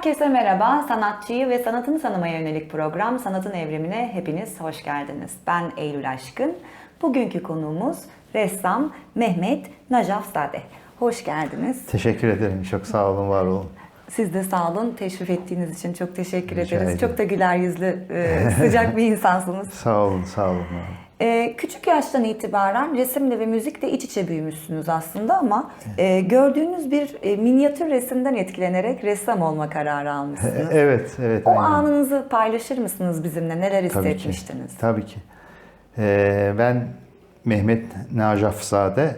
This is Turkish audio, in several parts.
Herkese merhaba. Sanatçıyı ve sanatını tanımaya yönelik program Sanatın Evrimine hepiniz hoş geldiniz. Ben Eylül Aşkın. Bugünkü konuğumuz ressam Mehmet Najafzade. Hoş geldiniz. Teşekkür ederim. Çok sağ olun, var olun. Siz de sağ olun. Teşrif ettiğiniz için çok teşekkür Rica ederiz. ederim. Çok da güler yüzlü, e, sıcak bir insansınız. Sağ olun, sağ olun. E, küçük yaştan itibaren resimle ve müzikle iç içe büyümüşsünüz aslında ama e, gördüğünüz bir e, minyatür resimden etkilenerek ressam olma kararı almışsınız. Evet, evet. O aynen. anınızı paylaşır mısınız bizimle? Neler Tabii ki. hissetmiştiniz? Tabii ki. Ee, ben Mehmet Najafzade,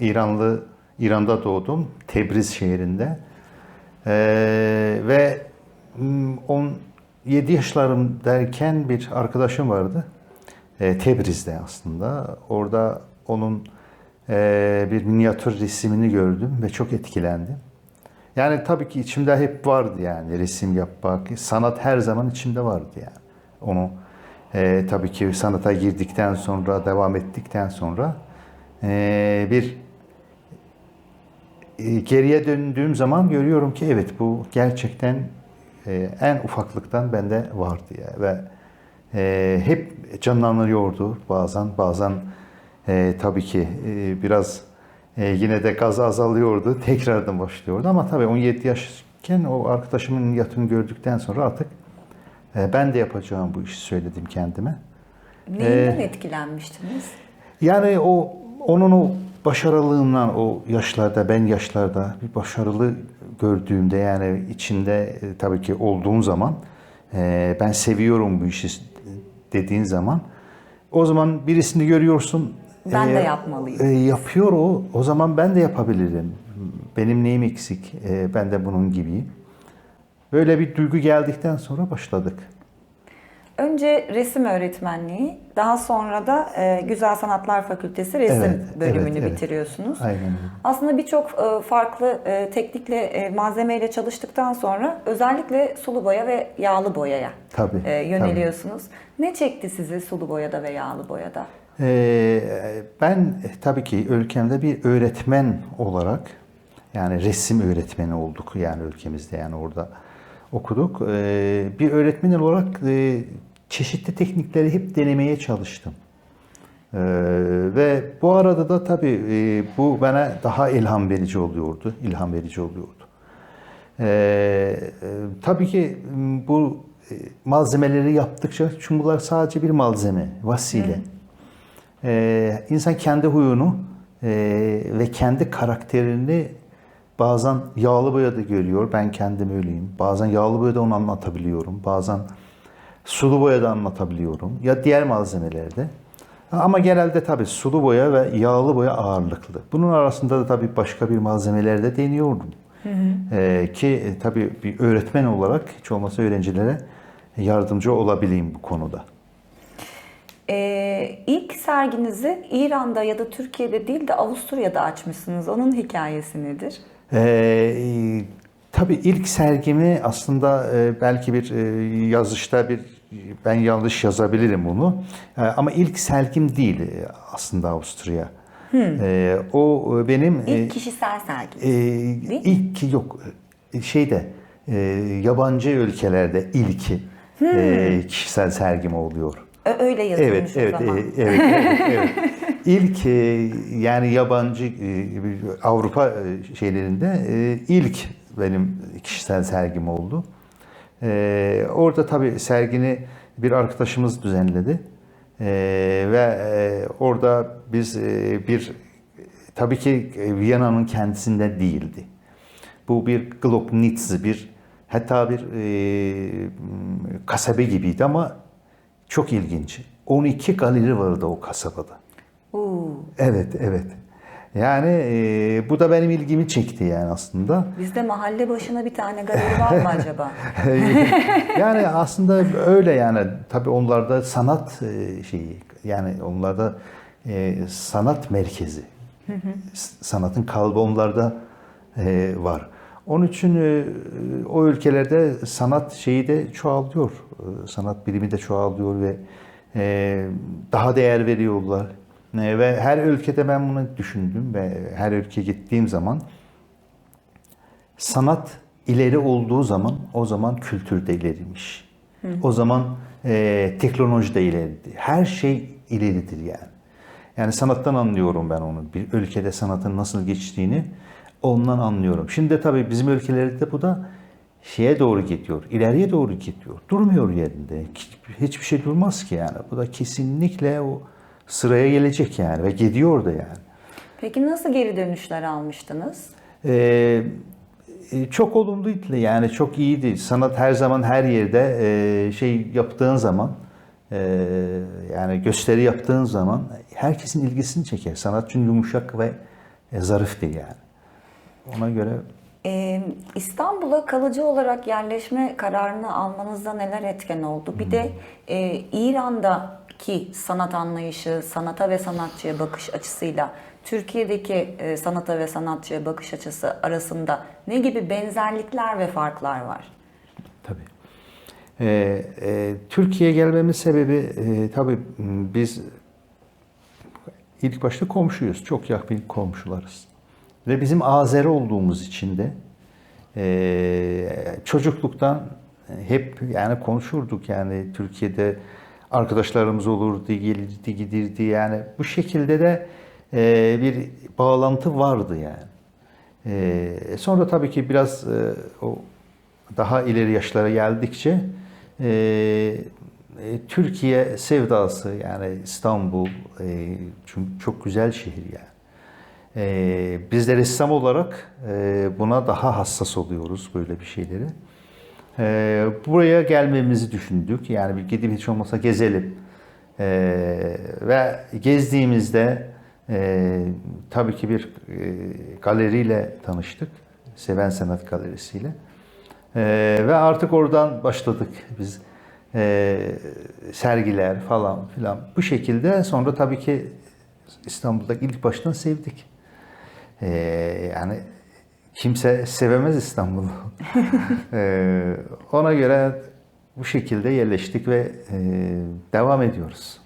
İranlı, İran'da doğdum. Tebriz şehrinde. Ee, ve mm, 17 yaşlarımdayken bir arkadaşım vardı. Ee, Tebriz'de aslında. Orada onun e, bir minyatür resimini gördüm ve çok etkilendim. Yani tabii ki içimde hep vardı yani resim yapmak, sanat her zaman içimde vardı yani. Onu e, tabii ki sanata girdikten sonra, devam ettikten sonra e, bir e, geriye döndüğüm zaman görüyorum ki evet bu gerçekten e, en ufaklıktan bende vardı ya ve e, hep canlanıyordu bazen bazen e, tabii ki e, biraz e, yine de gaz azalıyordu tekrardan başlıyordu ama tabii 17 yaşken o arkadaşımın yatını gördükten sonra artık e, ben de yapacağım bu işi söyledim kendime. Neyinden etkilenmiştiniz? Yani o onun o başarılığından o yaşlarda ben yaşlarda bir başarılı gördüğümde yani içinde e, tabii ki olduğum zaman e, ben seviyorum bu işi dediğin zaman o zaman birisini görüyorsun Ben de e, yapmalıyım. e, yapıyor o o zaman ben de yapabilirim. Benim neyim eksik? E, ben de bunun gibiyim. Böyle bir duygu geldikten sonra başladık. Önce resim öğretmenliği, daha sonra da e, Güzel Sanatlar Fakültesi resim Evet, bölümünü evet, evet. bitiriyorsunuz. Aynen öyle. Aslında birçok e, farklı e, teknikle, e, malzemeyle çalıştıktan sonra özellikle sulu boya ve yağlı boyaya Tabii, e, yöneliyorsunuz. Ne çekti sizi sulu boyada ve yağlı boyada? Ee, ben e, tabii ki ülkemde bir öğretmen olarak yani resim öğretmeni olduk yani ülkemizde yani orada okuduk. Ee, bir öğretmen olarak e, çeşitli teknikleri hep denemeye çalıştım. Ee, ve bu arada da tabii e, bu bana daha ilham verici oluyordu, ilham verici oluyordu. Ee, e, tabii ki bu e, malzemeleri yaptıkça çünkü bunlar sadece bir malzeme, vasile. Ee, insan kendi huyunu e, ve kendi karakterini bazen yağlı boyada görüyor. Ben kendim öyleyim. Bazen yağlı boyada onu anlatabiliyorum. Bazen sulu boyada anlatabiliyorum. Ya diğer malzemelerde. Ama genelde tabii sulu boya ve yağlı boya ağırlıklı. Bunun arasında da tabii başka bir malzemelerde deniyordum. Ee, ki e, tabii bir öğretmen olarak hiç olmazsa öğrencilere yardımcı olabileyim bu konuda. Ee, ilk serginizi İran'da ya da Türkiye'de değil de Avusturya'da açmışsınız. Onun hikayesi nedir? Ee, tabii ilk sergimi aslında e, belki bir e, yazışta bir ben yanlış yazabilirim bunu. E, ama ilk sergim değil e, aslında Avusturya. E, o e, benim e, İlk kişisel serginiz. e, ilk yok şeyde e, yabancı ülkelerde ilki e, kişisel sergim oluyor. Öyle yazılmış Evet, o evet, zaman. e, evet, evet, evet. İlk e, yani yabancı e, Avrupa e, şeylerinde ilk benim kişisel sergim oldu. Orada tabii sergini bir arkadaşımız düzenledi. Ve orada biz bir tabii ki Viyana'nın kendisinde değildi. Bu bir Globnitz, bir hatta bir e, kasabe gibiydi ama çok ilginç. 12 galeri vardı o kasabada. Oo, Evet, evet. Yani e, bu da benim ilgimi çekti yani aslında. bizde mahalle başına bir tane galeri var mı acaba? yani aslında öyle yani tabii onlarda sanat e, şeyi yani onlarda e, sanat merkezi. Sanatın kalbi onlarda e, var. Onun için e, o ülkelerde sanat şeyi de çoğalıyor. E, Sanat birimi de çoğalıyor ve e, daha değer veriyorlar. Ve her ülkede ben bunu düşündüm ve her ülkeye gittiğim zaman sanat ileri olduğu zaman o zaman kültür de ileriymiş. O zaman e, teknoloji de ileridi. Her şey ileridir yani. Yani sanattan anlıyorum ben onu. Bir ülkede sanatın nasıl geçtiğini ondan anlıyorum. Şimdi tabii bizim ülkelerde bu da şeye doğru gidiyor. ileriye doğru gidiyor. Durmuyor yerinde. Hiçbir şey durmaz ki yani. Bu da kesinlikle o sıraya gelecek yani ve gidiyor da yani. Peki nasıl geri dönüşler almıştınız? Ee, e, çok olumluydu yani çok iyiydi. Sanat her zaman her yerde e, şey yaptığın zaman e, yani gösteri yaptığın zaman herkesin ilgisini çeker. Sanat çünkü yumuşak ve e, zariftir yani. Ona göre Ee, İstanbul'a kalıcı olarak yerleşme kararını almanızda neler etken oldu? Bir de e, İran'daki sanat anlayışı, sanata ve sanatçıya bakış açısıyla Türkiye'deki e, sanata ve sanatçıya bakış açısı arasında ne gibi benzerlikler ve farklar var? Tabii. Ee, e, Türkiye'ye gelmemin sebebi e, tabii biz ilk başta komşuyuz. Çok yakın komşularız. Ve bizim Azeri olduğumuz için de e, çocukluktan hep yani konuşurduk yani Türkiye'de arkadaşlarımız olurdu, gelirdi, gidirdi yani bu şekilde de e, bir bağlantı vardı yani. E, sonra tabii ki biraz e, o daha ileri yaşlara geldikçe e, e, Türkiye sevdası yani İstanbul e, çünkü çok güzel şehir yani. E, biz de ressam olarak e, buna daha hassas oluyoruz böyle bir şeyleri. E, buraya gelmemizi düşündük. Yani bir gidip hiç olmasa gezelim. E, ve gezdiğimizde e, tabii ki bir e, galeriyle tanıştık. Seven Sanat Galerisi'yle. Ee, ve artık oradan başladık biz Ee, sergiler falan filan bu şekilde sonra tabii ki İstanbul'daki ilk baştan sevdik. Ee, yani kimse sevemez İstanbul'u. Ee, ona göre bu şekilde yerleştik ve e, devam ediyoruz.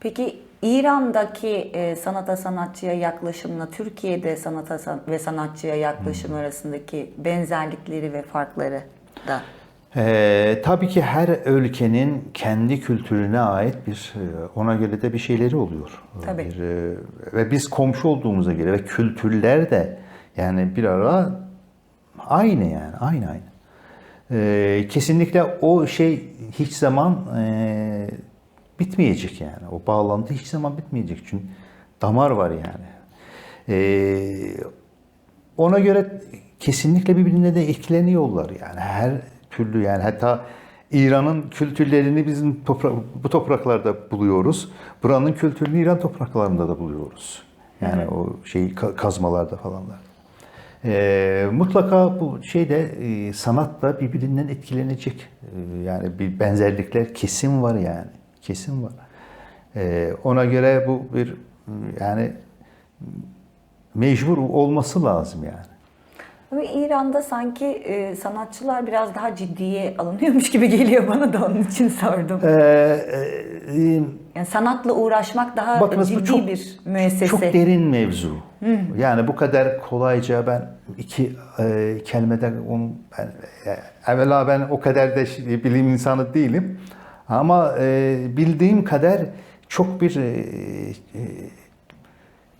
Peki İran'daki e, sanata sanatçıya yaklaşımla Türkiye'de sanata san- ve sanatçıya yaklaşım arasındaki benzerlikleri ve farkları da Ee, tabii ki her ülkenin kendi kültürüne ait bir e, ona göre de bir şeyleri oluyor. Tabii. Bir, e, ve biz komşu olduğumuza göre ve kültürler de yani bir ara aynı yani aynı aynı. Ee, kesinlikle o şey hiç zaman e, bitmeyecek yani. O bağlantı hiç zaman bitmeyecek çünkü damar var yani. Ee, ona göre kesinlikle birbirine de etkileniyorlar yani her türlü yani hatta İran'ın kültürlerini bizim topra- bu topraklarda buluyoruz. Buranın kültürünü İran topraklarında da buluyoruz. Yani o şey ka- kazmalarda falanlar. Ee, mutlaka bu şeyde e, sanatla birbirinden etkilenecek. Ee, yani bir benzerlikler kesin var yani. Kesin var. Ee, ona göre bu bir yani mecbur olması lazım yani. Ama İran'da sanki e, sanatçılar biraz daha ciddiye alınıyormuş gibi geliyor bana da onun için sordum. Ee, e, Yani sanatla uğraşmak daha Bakınız ciddi çok, bir müessese. çok derin mevzu. Yani bu kadar kolayca ben iki e, kelimeden onu ben, e, evvela ben o kadar da şey- bilim insanı değilim. Ama e, bildiğim kadar çok bir e, e,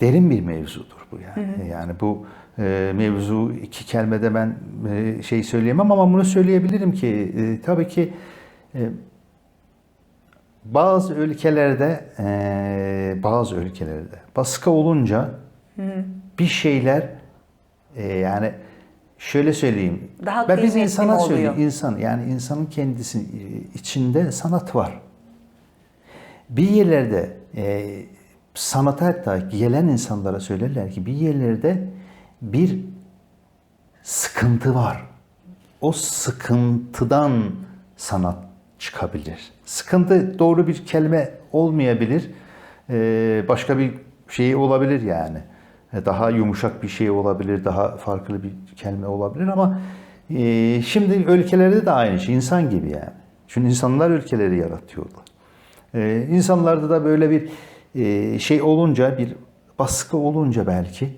derin bir mevzudur bu yani. Yani bu e, mevzu iki kelimede ben e, şey söyleyemem ama bunu söyleyebilirim ki e, tabii ki e, bazı ülkelerde e, bazı ülkelerde baskı olunca bir şeyler e, yani şöyle söyleyeyim. Daha ben biz insana oluyor? söyleyeyim. insan yani insanın kendisi e, içinde sanat var. Bir yerlerde e, sanata hatta gelen insanlara söylerler ki bir yerlerde bir sıkıntı var. O sıkıntıdan sanat çıkabilir. Sıkıntı doğru bir kelime olmayabilir. Ee, başka bir şey olabilir yani. Ee, Daha yumuşak bir şey olabilir, daha farklı bir kelime olabilir ama e, şimdi ülkelerde de aynı şey. insan gibi yani. Çünkü insanlar ülkeleri yaratıyorlar. Ee, insanlarda da böyle bir e, şey olunca, bir baskı olunca belki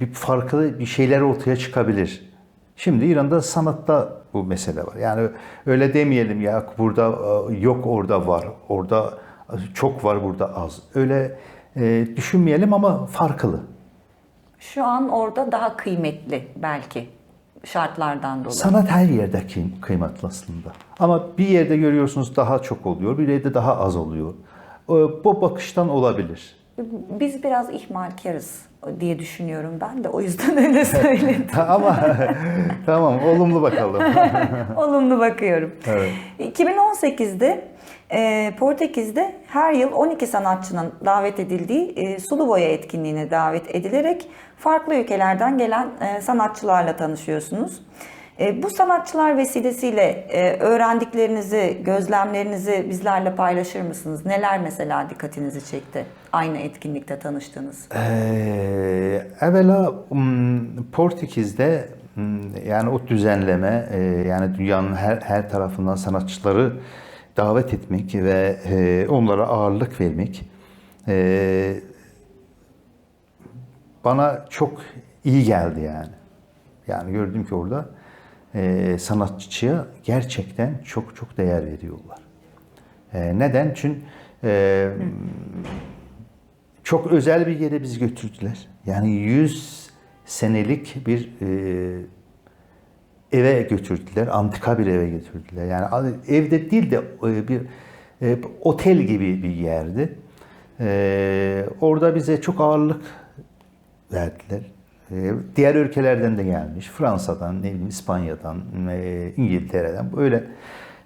bir farklı bir şeyler ortaya çıkabilir. Şimdi İran'da sanatta bu mesele var. Yani öyle demeyelim ya burada e, yok orada var, orada çok var burada az. Öyle e, düşünmeyelim ama farklı. Şu an orada daha kıymetli belki şartlardan dolayı. Sanat her yerde kıy- kıymetli aslında. Ama bir yerde görüyorsunuz daha çok oluyor, bir yerde daha az oluyor. E, Bu bakıştan olabilir. Biz biraz ihmalkarız diye düşünüyorum ben de o yüzden öyle söyledim. Ama tamam olumlu bakalım. Olumlu bakıyorum. Evet. 2018'de e, Portekiz'de her yıl 12 sanatçının davet edildiği e, sulu boya etkinliğine davet edilerek farklı ülkelerden gelen e, sanatçılarla tanışıyorsunuz. E, bu sanatçılar vesilesiyle e, öğrendiklerinizi, gözlemlerinizi bizlerle paylaşır mısınız? Neler mesela dikkatinizi çekti aynı etkinlikte tanıştığınız? Ee, evvela Portekiz'de yani o düzenleme e, yani dünyanın her her tarafından sanatçıları davet etmek ve onlara ağırlık vermek bana çok iyi geldi yani. Yani gördüm ki orada e, sanatçıya gerçekten çok çok değer veriyorlar. E, neden? Çünkü e, çok özel bir yere bizi götürdüler. Yani 100 senelik bir e, eve götürdüler. Antika bir eve götürdüler. Yani evde değil de e, bir e, otel gibi bir yerdi. E, orada bize çok ağırlık verdiler. E, diğer ülkelerden de gelmiş. Fransa'dan, ne bileyim, İspanya'dan, e, İngiltere'den böyle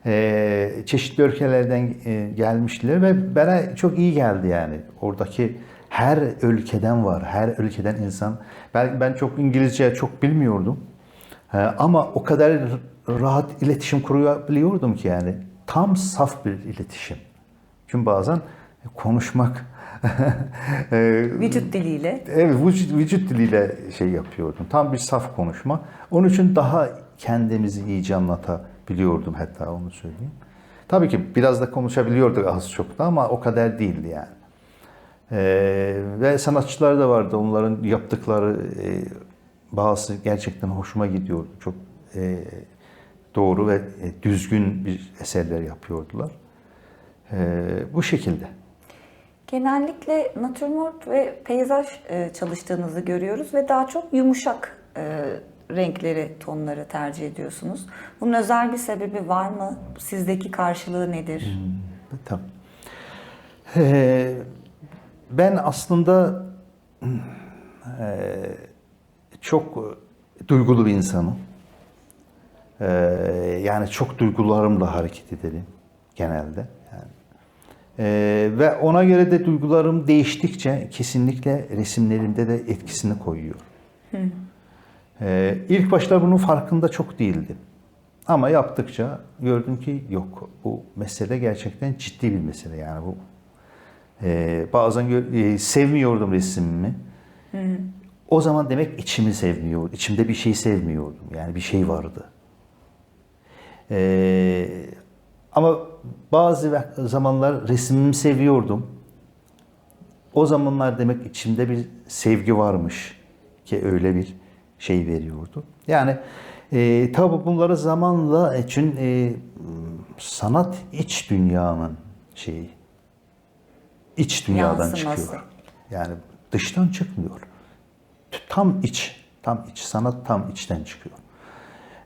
e, çeşitli ülkelerden e, gelmişler ve bana çok iyi geldi yani. Oradaki her ülkeden var, her ülkeden insan. Ben ben çok İngilizce çok bilmiyordum. Ama o kadar rahat iletişim kurabiliyordum ki yani. Tam saf bir iletişim. Çünkü bazen konuşmak Vücut diliyle. Evet, vücut, vücut diliyle şey yapıyordum. Tam bir saf konuşma. Onun için daha kendimizi iyice anlatabiliyordum hatta onu söyleyeyim. Tabii ki biraz da konuşabiliyorduk az çok da ama o kadar değildi yani. Ee, ve sanatçılar da vardı. Onların yaptıkları e, bazı gerçekten hoşuma gidiyordu. Çok e, doğru ve e, düzgün bir eserler yapıyordular. E, bu şekilde. Genellikle natürmort ve peyzaj e, çalıştığınızı görüyoruz ve daha çok yumuşak e, renkleri, tonları tercih ediyorsunuz. Bunun özel bir sebebi var mı? Sizdeki karşılığı nedir? Tamam. Ee, ben aslında e, çok duygulu bir insanım. Ee, yani çok duygularımla hareket ederim genelde. Ee, ve ona göre de duygularım değiştikçe kesinlikle resimlerimde de etkisini koyuyor. Ee, ilk başta bunun farkında çok değildim. Ama yaptıkça gördüm ki yok bu mesele gerçekten ciddi bir mesele yani bu. Ee, bazen e, sevmiyordum resmimi. O zaman demek içimi sevmiyor, içimde bir şey sevmiyordum yani bir şey vardı. Ee, ama bazı zamanlar resmimi seviyordum. O zamanlar demek içimde bir sevgi varmış ki öyle bir şey veriyordu. Yani e, tabi bunları zamanla için e, sanat iç dünyanın şeyi. iç dünyadan Yansıması. çıkıyor. Yani dıştan çıkmıyor. Tam iç, tam iç. Sanat tam içten çıkıyor.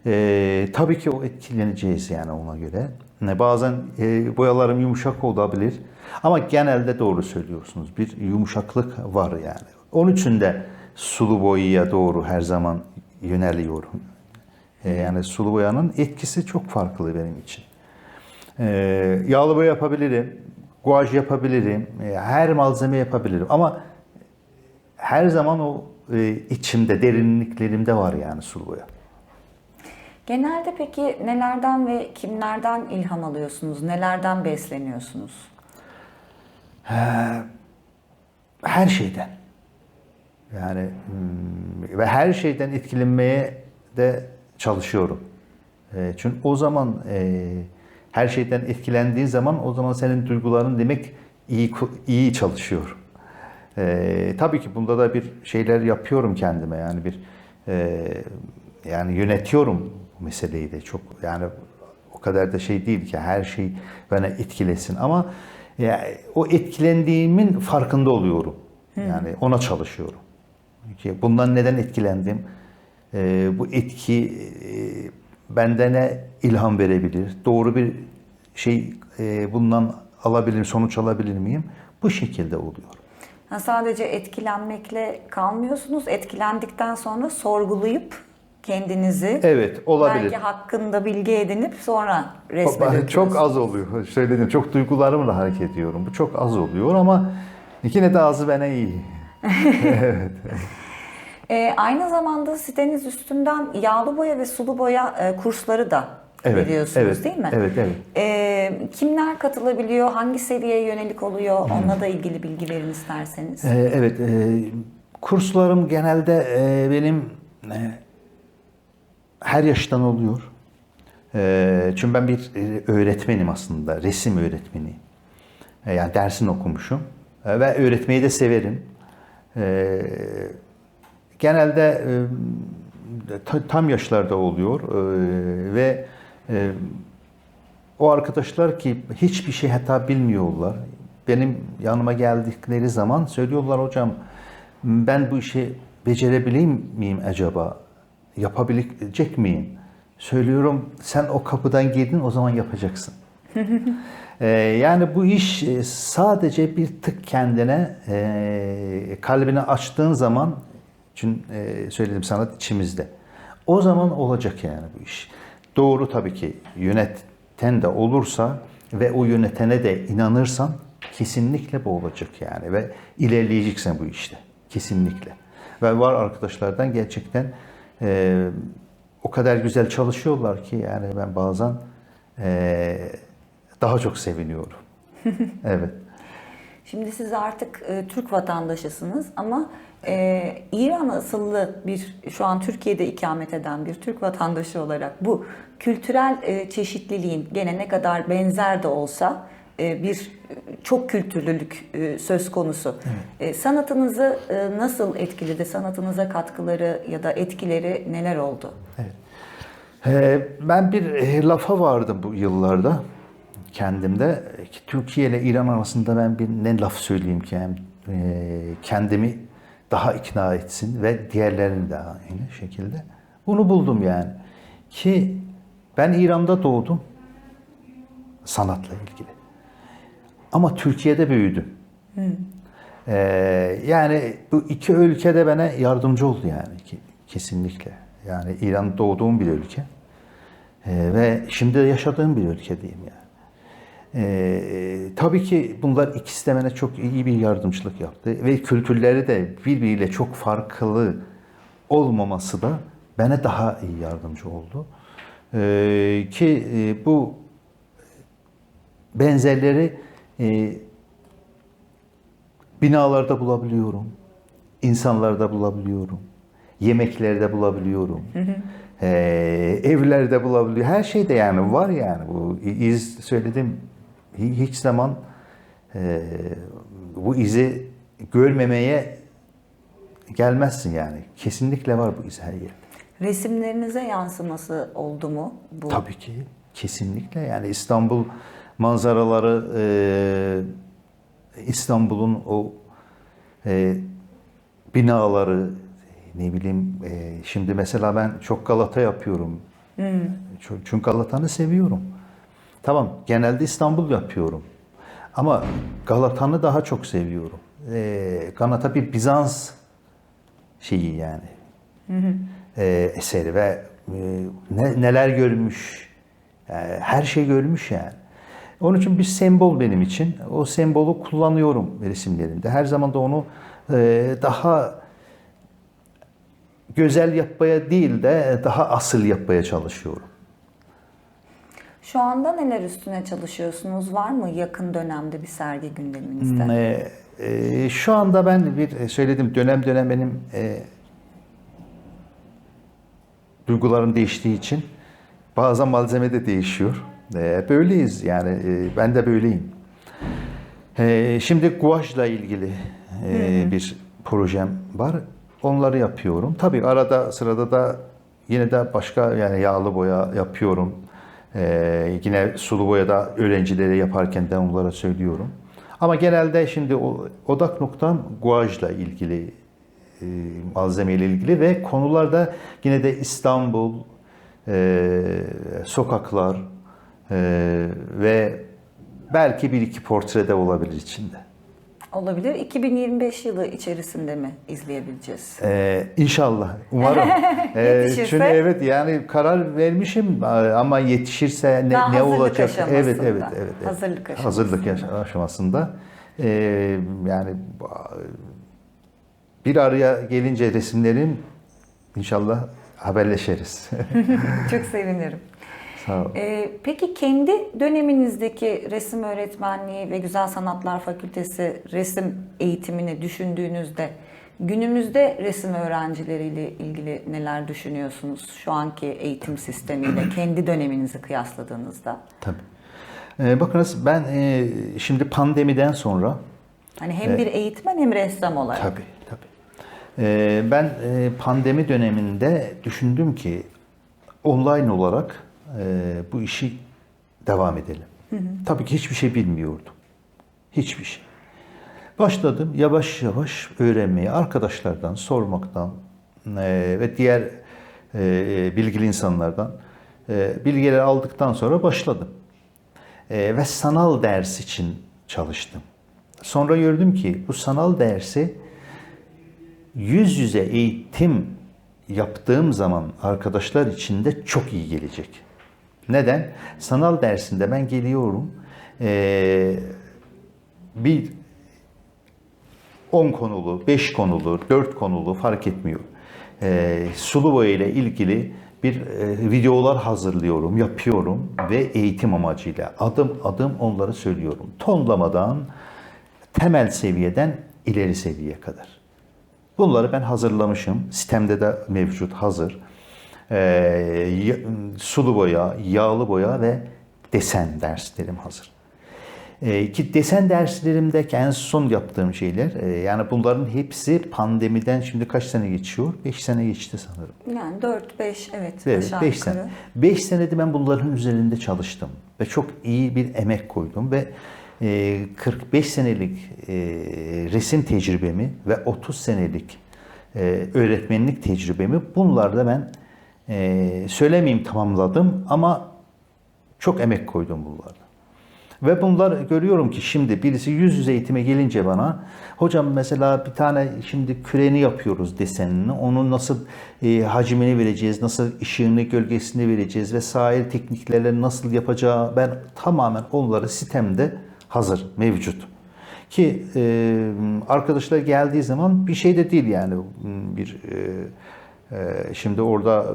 Ee, tabii ki o etkileneceğiz yani ona göre. Ne bazen e, boyalarım yumuşak olabilir ama genelde doğru söylüyorsunuz. Bir yumuşaklık var yani. Onun için de sulu boyaya doğru her zaman yöneliyorum. Ee, yani sulu boyanın etkisi çok farklı benim için. Ee, yağlı boya yapabilirim, guaj yapabilirim, e, her malzeme yapabilirim ama her zaman o e, içimde, derinliklerimde var yani sulu boya. Genelde peki nelerden ve kimlerden ilham alıyorsunuz? Nelerden besleniyorsunuz? her şeyden. Yani hmm, ve her şeyden etkilenmeye de çalışıyorum. E, çünkü o zaman e, her şeyden etkilendiği zaman o zaman senin duyguların demek iyi iyi çalışıyor. E, tabii ki bunda da bir şeyler yapıyorum kendime yani bir e, yani yönetiyorum bu meseleyi de çok yani o kadar da şey değil ki her şey bana etkilesin ama ya, o etkilendiğimin farkında oluyorum. Yani ona çalışıyorum. Ki bundan neden etkilendim? Ee, bu etki e, bende ne ilham verebilir? Doğru bir şey e, bundan alabilir, sonuç alabilir miyim? Bu şekilde oluyor. Ha, sadece etkilenmekle kalmıyorsunuz. Etkilendikten sonra sorgulayıp kendinizi Evet, olabilir. belki hakkında bilgi edinip sonra resme Baba, döküyorsunuz. Çok az oluyor. Söyledim, çok duygularımla hareket ediyorum. Bu çok az oluyor ama yine de azı bana iyi. Ee, aynı zamanda siteniz üstünden yağlı boya ve sulu boya e, kursları da Evet, veriyorsunuz evet, değil mi? evet, evet. Ee, kimler katılabiliyor? Hangi seviyeye yönelik oluyor? Hmm. Onunla da ilgili bilgi verin isterseniz. Ee, evet, e, kurslarım genelde e, benim e, her yaştan oluyor. E, çünkü ben bir e, öğretmenim aslında, resim öğretmeni. E, yani dersini okumuşum E, ve öğretmeyi de severim. Genelde e, ta- tam yaşlarda oluyor ve e, o arkadaşlar ki hiçbir şey hatta bilmiyorlar. Benim yanıma geldikleri zaman söylüyorlar hocam ben bu işi becerebilir miyim acaba? Yapabilecek miyim? Söylüyorum sen o kapıdan girdin o zaman yapacaksın. Ee, yani bu iş e, sadece bir tık kendine e, kalbini açtığın zaman çünkü e, söyledim sanat içimizde. O zaman olacak yani bu iş. Doğru tabii ki yöneten de olursa ve o yönetene de inanırsan kesinlikle bu olacak yani ve ilerleyeceksin bu işte. Kesinlikle. Ve var arkadaşlardan gerçekten e, o kadar güzel çalışıyorlar ki yani ben bazen e, daha çok seviniyorum. evet. Şimdi siz artık e, Türk vatandaşısınız ama e, İran asıllı bir şu an Türkiye'de ikamet eden bir Türk vatandaşı olarak bu kültürel e, çeşitliliğin gene ne kadar benzer de olsa bir e, çok kültürlülük e, söz konusu. E, sanatınızı nasıl etkiledi? Sanatınıza katkıları ya da etkileri neler oldu? Ee, ben bir lafa vardım bu yıllarda kendimde. Ki Türkiye ile İran arasında ben bir ne laf söyleyeyim ki hem kendimi daha ikna etsin ve diğerlerini de aynı şekilde. Bunu buldum yani. Ki ben İran'da doğdum sanatla ilgili. Ama Türkiye'de büyüdüm. Ee, yani bu iki ülkede bana yardımcı oldu yani ki- kesinlikle. Yani İran doğduğum bir ülke Ee, ve şimdi yaşadığım bir ülke diyeyim yani. Ee, tabii ki bunlar ikisi de bana çok iyi bir yardımcılık yaptı ve kültürleri de birbiriyle çok farklı olmaması da bana daha iyi yardımcı oldu. Ee, ki e, bu benzerleri e, binalarda bulabiliyorum, insanlarda bulabiliyorum, yemeklerde bulabiliyorum, Ee, evlerde bulabiliyorum. Her şeyde yani var yani bu iz söyledim hi- hiç zaman e, bu izi görmemeye gelmezsin yani. Kesinlikle var bu iz her yerde. Resimlerinize yansıması oldu mu bu? Tabii ki. Kesinlikle. Yani İstanbul manzaraları, e, İstanbul'un o e, binaları, ne bileyim, e, şimdi mesela ben çok Galata yapıyorum. Çünkü çünkü Galata'nı seviyorum. Tamam, genelde İstanbul yapıyorum. Ama Galata'nı daha çok seviyorum. E, Galata bir Bizans şeyi yani e, eseri ve e, ne, neler görmüş, yani her şey görmüş yani. Onun için bir sembol benim için. O sembolü kullanıyorum resimlerimde. Her zaman da onu e, daha güzel yapmaya değil de daha asıl yapmaya çalışıyorum. Şu anda neler üstüne çalışıyorsunuz? Var mı yakın dönemde bir sergi gündeminizde? Hmm, e, e, şu anda ben bir söyledim dönem dönem benim e, duygularım değiştiği için bazen malzeme de değişiyor. E, böyleyiz yani e, ben de böyleyim. E, şimdi guajla ilgili e, bir projem var. Onları yapıyorum. Tabii arada sırada da yine de başka yani yağlı boya yapıyorum. Ee, yine sulu boya da öğrencilere yaparken de onlara söylüyorum. Ama genelde şimdi o, odak noktam guajla ilgili e, malzemeyle ilgili ve konularda yine de İstanbul, e, sokaklar e, ve belki bir iki portrede olabilir içinde. Olabilir. 2025 yılı içerisinde mi izleyebileceğiz? Ee, inşallah. Umarım. Ee, Yetişirse- çünkü evet yani karar vermişim ama yetişirse ne, Daha ne hazırlık olacak? aşamasında. Evet, evet, evet. evet. Hazırlık aşamasında. Hazırlık yaş- aşamasında. Ee, yani bir araya gelince resimlerim inşallah haberleşiriz. Çok sevinirim. Ee, peki kendi döneminizdeki resim öğretmenliği ve Güzel Sanatlar Fakültesi resim eğitimini düşündüğünüzde günümüzde resim öğrencileriyle ilgili neler düşünüyorsunuz? Şu anki eğitim sistemiyle kendi döneminizi kıyasladığınızda. Tabii. Ee, bakınız ben e, şimdi pandemiden sonra Hani hem bir eğitmen hem ressam olarak. Tabii, tabii. Ee, ben e, pandemi döneminde düşündüm ki online olarak e, bu işi devam edelim. Tabii ki hiçbir şey bilmiyordum. Hiçbir şey. Başladım yavaş yavaş öğrenmeye, arkadaşlardan sormaktan e, ve diğer e, bilgili insanlardan e, bilgileri aldıktan sonra başladım. E, ve sanal ders için çalıştım. Sonra gördüm ki bu sanal dersi yüz yüze eğitim yaptığım zaman arkadaşlar için de çok iyi gelecek. Neden? Sanal dersinde ben geliyorum eee, bir 10 konulu, 5 konulu, 4 konulu fark etmiyor. Eee sulu boya ile ilgili bir e, videolar hazırlıyorum, yapıyorum ve eğitim amacıyla adım adım onları söylüyorum. Tonlamadan temel seviyeden ileri seviyeye kadar. Bunları ben hazırlamışım. Sistemde de mevcut hazır. Ya- sulu boya, yağlı boya ve desen derslerim hazır. Ee, ki desen derslerimdeki en son yaptığım şeyler, e, yani bunların hepsi pandemiden şimdi kaç sene geçiyor? 5 sene geçti sanırım. Yani 4-5 evet, Evet, aşağı 5 yukarı. sene. 5 senede ben bunların üzerinde çalıştım ve çok iyi bir emek koydum ve e, 45 senelik e, resim tecrübemi ve 30 senelik e, öğretmenlik tecrübemi bunlarda ben e, söylemeyeyim tamamladım ama çok emek koydum bunlarda. Ve bunlar görüyorum ki şimdi birisi yüz yüze eğitime gelince bana hocam mesela bir tane şimdi küreni yapıyoruz desenini onun nasıl e, hacmini vereceğiz, nasıl ışığını, gölgesini vereceğiz vesaire tekniklerle nasıl yapacağı ben tamamen onları sistemde hazır, mevcut. Ki e, arkadaşlar geldiği zaman bir şey de değil yani bir e, şimdi orada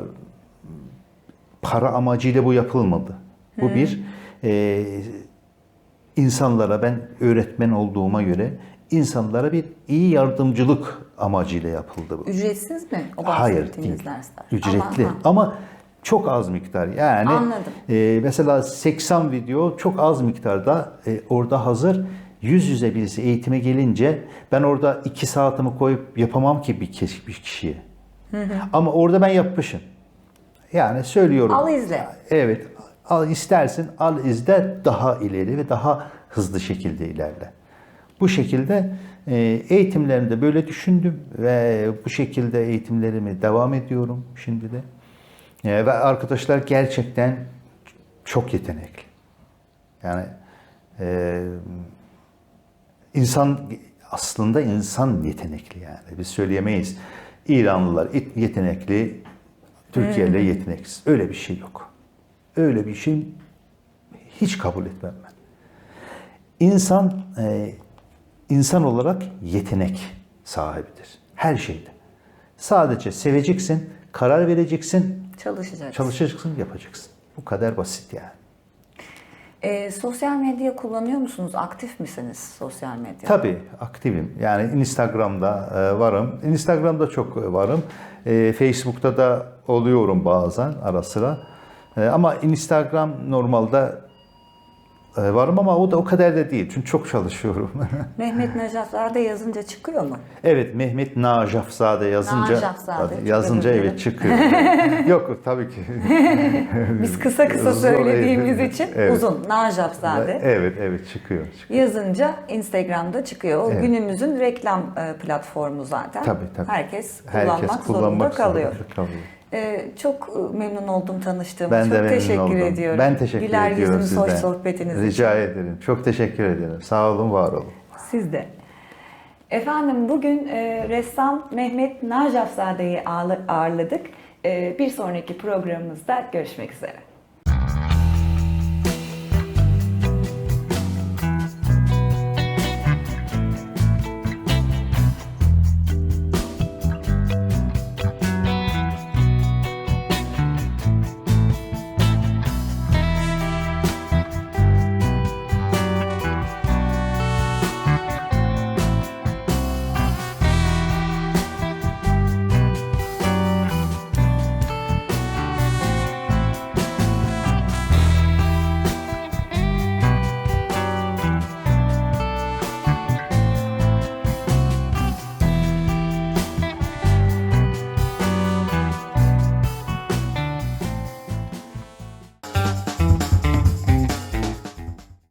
para amacıyla bu yapılmadı. Bu bir e, insanlara ben öğretmen olduğuma göre insanlara bir iyi yardımcılık amacıyla yapıldı bu. Ücretsiz mi o Hayır değil. dersler? Ücretli Ama- ama, çok az miktar. Yani Anladım. e, mesela 80 video çok az miktarda e, orada hazır. Yüz yüze birisi eğitime gelince ben orada iki saatimi koyup yapamam ki bir, kişi, bir kişiye. Ama orada ben yapmışım. Yani söylüyorum. Al izle. Evet. Al istersin al izle daha ileri ve daha hızlı şekilde ilerle. Bu şekilde e, eğitimlerimde böyle düşündüm ve bu şekilde eğitimlerimi devam ediyorum şimdi de. E, ve arkadaşlar gerçekten çok yetenekli. Yani e, insan aslında insan yetenekli yani. Biz söyleyemeyiz. İranlılar yetenekli, Türkiye'liler yeteneksiz. Öyle bir şey yok. Öyle bir şey hiç kabul etmem ben. İnsan e, insan olarak yetenek sahibidir. Her şeyde. Sadece seveceksin, karar vereceksin, Çalışacaksın. çalışacaksın, yapacaksın. Bu kadar basit yani. Ee, sosyal medya kullanıyor musunuz? Aktif misiniz sosyal medya? Tabii aktifim. Yani Instagram'da e, varım. Instagram'da çok varım. E, Facebook'ta da oluyorum bazen ara sıra. E, ama Instagram normalde e, varım ama o da o kadar da değil. Çünkü çok çalışıyorum. Mehmet Necafzade yazınca çıkıyor mu? evet Mehmet Najafzade yazınca Najafzade, yazınca evet çıkıyor. yok tabii ki. Biz kısa kısa Zor, söylediğimiz evet, için evet. uzun. Najafzade. Evet evet çıkıyor. çıkıyor. Yazınca Instagram'da çıkıyor. O Evet. günümüzün reklam e, platformu zaten. Tabii, tabii. Herkes kullanmak, Herkes zorunda kullanmak kalıyor. zorunda kalıyor. E, çok e, memnun oldum tanıştığıma. Ben çok de memnun teşekkür oldum. ediyorum. Ben teşekkür Güler ediyorum yüzünüz, hoş sizden. sohbetiniz için. Rica ederim. Çok teşekkür ederim. Sağ olun, var olun. Siz de. Efendim bugün e, ressam Mehmet Najafzade'yi ağırladık. E, bir sonraki programımızda görüşmek üzere.